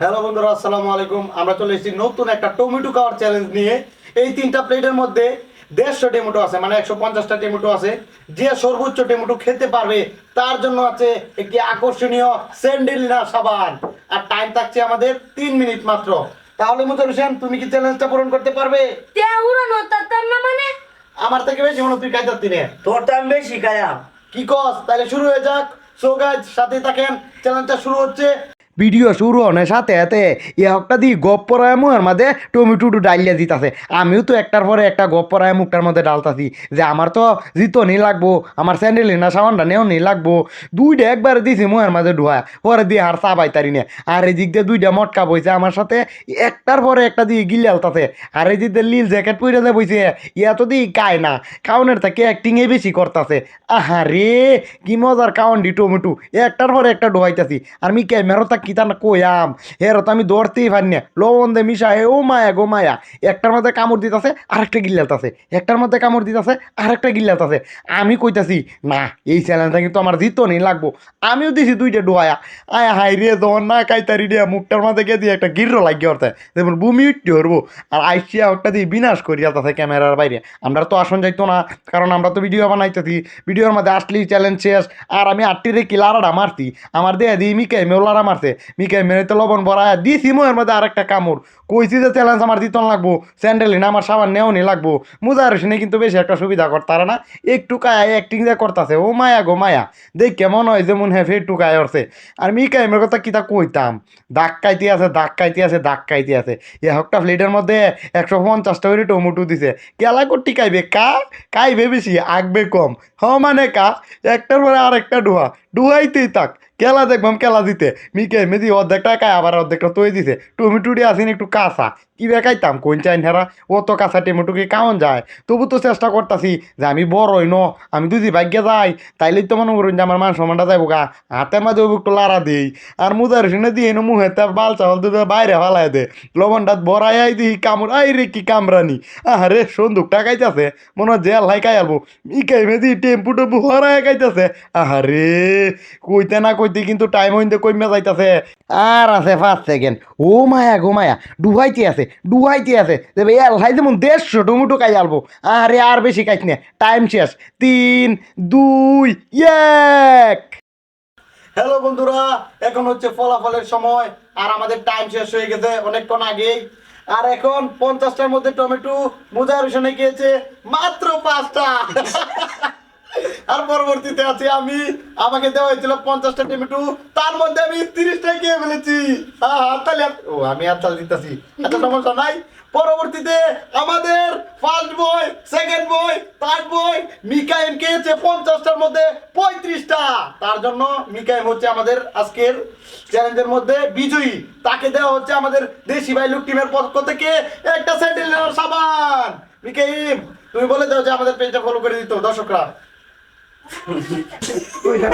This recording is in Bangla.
হ্যালো বন্ধুরা আসসালামু আলাইকুম। আমরা চলে এসেছি নতুন একটা টমেটো খাওয়ার চ্যালেঞ্জ নিয়ে। এই তিনটা প্লেটের মধ্যে দেড়শো টমেটো আছে মানে একশো পঞ্চাশটা টমেটো আছে। যে সর্বোচ্চ টমেটো খেতে পারবে তার জন্য আছে একটি আকর্ষণীয় স্যান্ডেলিনা সাবান। আর টাইম থাকছে আমাদের তিন মিনিট মাত্র। তাহলে মুজার হোসেন তুমি কি চ্যালেঞ্জটা পূরণ করতে পারবে? তে না মানে? আমার থেকে বেশি মনে তুই কাজ দিনে তোর তো আমি বেশি খাইয়াম। কি কস? তাহলে শুরু হয়ে যাক। সো গাইজ সাথে থাকেন। চ্যালেঞ্জটা শুরু হচ্ছে। ভিডিও শুরু হনের সাথে সাথে এ হকটা দিয়ে গপ পরায় মুখের মধ্যে টমেটো ডাইলিয়া দিতাছে আমিও তো একটার পরে একটা গপ পরায় মুখটার মধ্যে ডালতাছি যে আমার তো জিতো নি লাগবো, আমার স্যান্ডেল না সাবানটা নেও নি লাগবো। দুইটা একবারে দিছি মুখের মাঝে ঢুয়া, পরে দিয়ে আর চাবাই তারি নে। আর এই দিক দিয়ে দুইটা মটকা বইছে আমার সাথে, একটার পরে একটা দিয়ে গিলালতাছে আর এই দিক দিয়ে লীল জ্যাকেট পরে যে বইছে, ইয়া তো দিই কায় না। কাউনের থেকে অ্যাক্টিংয়ে বেশি করতাছে। আহা রে কি মজার কাউন ডি টমেটো। একটার পরে একটা ডোয়াইতাছি আর মি ক্যামেরা তা কি না কইয়াম। হেরো তো আমি দৌড়তেই পারি না। লবণ দে মিশা। হে ও মায়া গো মায়া। একটার মধ্যে কামড় দিতাছে, আরেকটা গিল্লাতাছে একটার মধ্যে কামড় দিতাছে, আরেকটা গিল্লাতাছে আমি কইতাছি, না, এই চ্যালেঞ্জটা কিন্তু আমার জিতো নেই, লাগবো। আমিও দিছি দুইটা ডোয়া আয় হাই রে যখন না কাইতারি রে, মুখটার মধ্যে গিয়ে দিয়ে একটা গির্র লাগিয়ে ওরতে যেমন বুমি উঠতে হরবো। আর আইসিয়া একটা দিয়ে বিনাশ করি যাচ্ছে ক্যামেরার বাইরে। আমরা তো আসন যাইতো না, কারণ আমরা তো ভিডিও বানাইতেছি। ভিডিওর মধ্যে আসলেই চ্যালেঞ্জ শেষ। আর আমি আটটিরে কিলারাটা মারতি? আমার দেয়া দিয়ে মিকে মেলারা মারছে। মিকে মেরে তো লবণ ভরা দিছি মোয়ের মধ্যে আরেকটা কামড়। কইছি যে চ্যালেঞ্জ আমার দিতন লাগবো স্যান্ডেল না আমার সাবান নেও নি লাগবো। মুজার হোসেনে কিন্তু বেশি একটা সুবিধা করতারা না, একটু কায় অ্যাক্টিং যে করতেছে, ও মায়া গো মায়া। দেখ কেমন হয় যেমন হ্যাঁ ফের টুকায় অরছে আর মিকা এমের কথা কিতা কইতাম? দাগ কাইতে আছে, দাগ কাইতে আছে, দাগ কাইতে আছে। এ হকটা প্লেটের মধ্যে একশো পঞ্চাশটা করে টমেটো দিছে। কেলা করটি কাইবে? কা? কাইবে বেশি? আগবে কম। হ মানে কা? একটার পরে আরেকটা ডুহা। ডুহাইতেই থাক। কেলা দেখবাম কেলা দিতে। মিকে মেদি অর্ধেকটা কায় আবার অর্ধেকটা তৈ দিছে। টমেটোটি আসেন একটু কাঁচা। কি বেকাইতাম কোন চাইন হেরা অত কাঁচা টমেটো কি কাউন যায়। তবু তো চেষ্টা করতাছি যে আমি বড় হই ন, আমি দুদি ভাগ্যে যাই তাইলেই তো মনে করুন যে আমার মান সম্মানটা যাইব গা। হাতের মাঝে একটু লাড়া দিই। আর মুদার শুনে দিয়ে এনে মুহে তার বাল চাল দুধে বাইরে ফালাই দে। লবণটা বড়াই দিই কামড় আই রে কি কামরানি আরে সন্দুক টাকাইতেছে মনে হয় জেল হাই কাই আলবো। ইকাই মেদি টেম্পু টেম্পু হরাই কাইতেছে। আহারে কইতে না কইতে কিন্তু টাইম হইতে কইমে যাইতাছে। আর আছে ফার্স্ট সেকেন্ড ও মায়া গো মায়া ডুহাইতে আছে। ডুহাইতে আছে। দেবে এলহাই যেমন দেড়শো টমেটো কাই আলবো। আরে আর বেশি কাইছ না টাইম শেষ। তিন, দুই, এক। হ্যালো বন্ধুরা, এখন হচ্ছে ফলাফলের সময়, আর আমাদের টাইম শেষ হয়ে গেছে অনেকক্ষণ আগেই। আর এখন পঞ্চাশটার মধ্যে টমেটো মুজার হোসেনে গিয়েছে, মাত্র পাঁচটা। আর পরবর্তীতে আছি আমি। আমাকে দেওয়া হয়েছিল পঞ্চাশটা টমেটো। তার মধ্যে আমি তিরিশটা খেয়ে ফেলেছি। হাততালি ও, আমি হাততালি দিতেছি। একটা সমস্যা নাই। পরবর্তীতে আমাদের first boy second boy third boy মিকাইম খেয়েছে পঞ্চাশটার মধ্যে পঁয়ত্রিশটা। তার জন্য মিকাইম হচ্ছে আমাদের আজকের চ্যালেঞ্জের মধ্যে বিজয়ী। তাকে দেওয়া হচ্ছে আমাদের দেশি ভাই লুক টিমের পক্ষ থেকে একটা স্যান্ডেল সাবান। মিকাইম তুমি বলে দাও যে আমাদের পেজটা ফলো করে দিত দর্শকরা। Pois é,